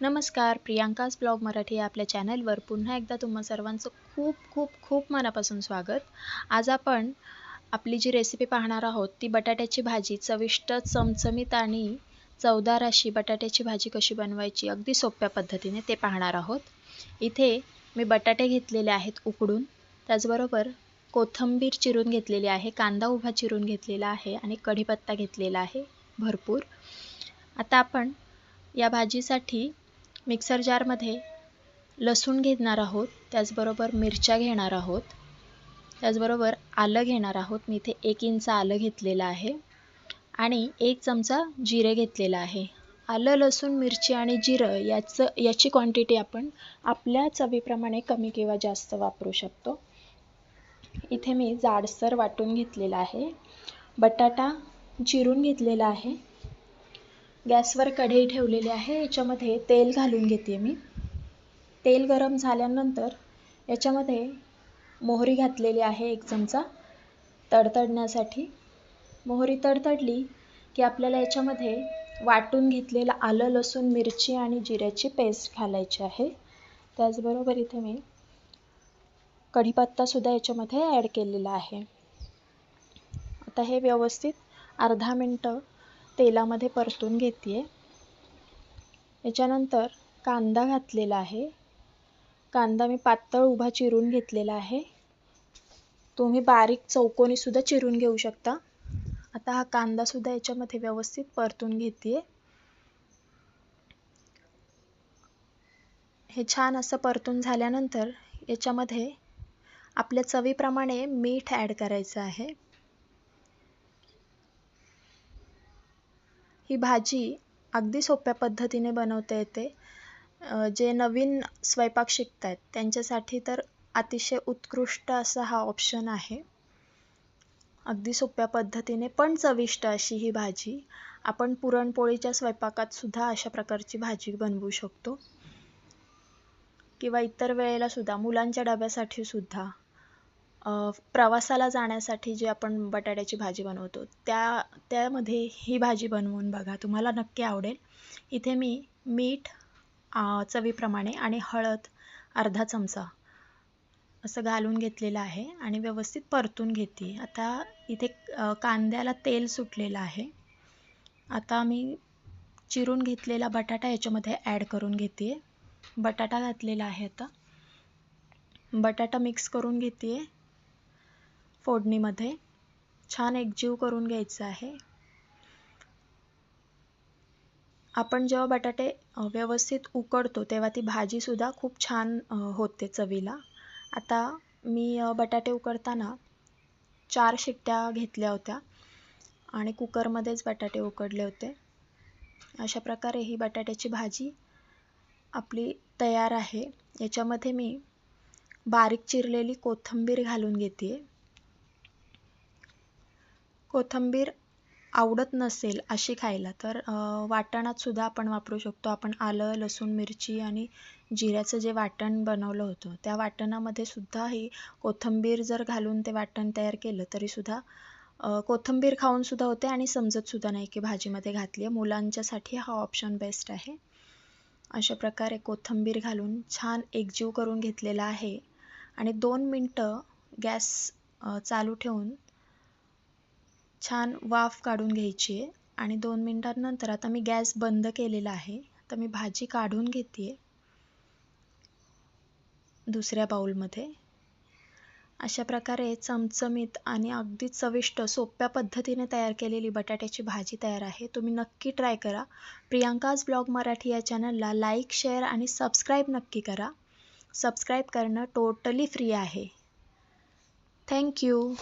नमस्कार प्रियांकाज ब्लॉग मराठी या आपल्या चॅनलवर. पुन्हा एकदा तुम्हा सर्वांचं खूप खूप खूप मनापासून स्वागत. आज आपण आपली जी रेसिपी पाहणार आहोत ती बटाट्याची भाजी. चविष्ट चमचमीत आणि चवदार अशी बटाट्याची भाजी कशी बनवायची अगदी सोप्या पद्धतीने ते पाहणार आहोत. इथे मी बटाटे घेतलेले आहेत उकडून. त्याचबरोबर कोथंबीर चिरून घेतलेली आहे कांदा उभा चिरून घेतलेला आहे आणि कढीपत्ता घेतलेला आहे भरपूर. आता आपण या भाजीसाठी मिक्सर जारमध्ये लसूण घेणार आहोत त्याचबरोबर मिरच्या घेणार आहोत त्याचबरोबर आलं घेणार आहोत. मी इथे एक इंच आलं घेतलेलं आहे आणि एक चमचा जिरे घेतलेलं आहे. आलं लसूण मिरची आणि जिरं याचं याची क्वांटिटी आपण आपल्या चवीप्रमाणे कमी किंवा जास्त वापरू शकतो. इथे मी जाडसर वाटून घेतलेला आहे. बटाटा चिरून घेतलेला आहे. गॅसवर कढई ठेवलेली आहे याच्यामध्ये तेल घालून घेते मी. तेल गरम झाल्यानंतर याच्यामध्ये मोहरी घातलेली आहे एक चमचा तडतडण्यासाठी. मोहरी तडतडली की आपल्याला याच्यामध्ये वाटून घेतलेलं आलं लसूण मिरची आणि जिऱ्याची पेस्ट घालायची आहे. त्याचबरोबर इथे मी कढीपत्तासुद्धा याच्यामध्ये ॲड केलेला आहे. आता हे व्यवस्थित अर्धा मिनटं तेलामध्ये परतून घेते याच्यानंतर कांदा घातलेला आहे. कांदा मी पातळ उभा चिरून घेतलेला आहे. तुम्ही बारीक चौकोनीसुद्धा चिरून घेऊ शकता. आता हा कांदासुद्धा याच्यामध्ये व्यवस्थित परतून घेते हे छान असं परतून झाल्यानंतर याच्यामध्ये आपल्या चवीप्रमाणे मीठ ॲड करायचं आहे. ही भाजी अगदी सोप्या पद्धतीने बनवता येते. जे नवीन स्वयंपाक शिकत आहेत त्यांच्यासाठी तर अतिशय उत्कृष्ट असा हा ऑप्शन आहे. अगदी सोप्या पद्धतीने पण चविष्ट अशी ही भाजी. आपण पुरणपोळीच्या स्वयंपाकात सुद्धा अशा प्रकारची भाजी बनवू शकतो. किंवा इतर वेळेला सुद्धा मुलांच्या डब्यासाठी सुद्धा. प्रवासाला जाण्यासाठी जे आपण बटाट्याची भाजी बनवतो त्या त्यामध्ये ही भाजी बनवून बघा तुम्हाला नक्की आवडेल. इथे मी मीठ चवीप्रमाणे आणि हळद अर्धा चमचा असं घालून घेतलेलं आहे आणि व्यवस्थित परतून घेते आता इथे कांद्याला तेल सुटलेलं आहे. आता मी चिरून घेतलेला बटाटा याच्यामध्ये ॲड करून घेते बटाटा घातलेला आहे आता. बटाटा मिक्स करून घेते फोडणीमध्ये छान एकजीव करून घ्यायचं आहे. आपण जेव्हा बटाटे व्यवस्थित उकडतो तेव्हा ती भाजीसुद्धा खूप छान होते चवीला. आता मी बटाटे उकडताना चार शिट्ट्या घेतल्या होत्या आणि कुकरमध्येच बटाटे उकडले होते. अशा प्रकारे ही बटाट्याची भाजी आपली तयार आहे. याच्यामध्ये मी बारीक चिरलेली कोथिंबीर घालून घेते कोथिंबीर आवडत नसेल अशी खायला तर वाटणातसुद्धा आपण वापरू शकतो. आपण आलं लसूण मिरची आणि जिऱ्याचं जे वाटण बनवलं होतं त्या वाटणामध्ये सुद्धा ही कोथिंबीर जर घालून ते वाटण तयार केलं तरीसुद्धा कोथिंबीर खाऊनसुद्धा होते आणि समजतसुद्धा नाही की भाजीमध्ये घातली आहे. मुलांच्यासाठी हा ऑप्शन बेस्ट आहे. अशा प्रकारे कोथिंबीर घालून छान एकजीव करून घेतलेला आहे. आणि दोन मिनटं गॅस चालू ठेवून छान वाफ काढून घ्यायची आहे. आणि दोन मिनटांनंतर आता मी गॅस बंद केलेला आहे. तर मी भाजी काढून घेते दुसऱ्या बाउलमध्ये. अशा प्रकारे चमचमीत आणि अगदी चविष्ट सोप्या पद्धतीने तयार केलेली बटाट्याची भाजी तयार आहे. तुम्ही नक्की ट्राय करा. प्रियांकाज ब्लॉग मराठी या चॅनलला लाईक शेअर आणि सबस्क्राईब नक्की करा. सबस्क्राईब करणं टोटली फ्री आहे. थँक्यू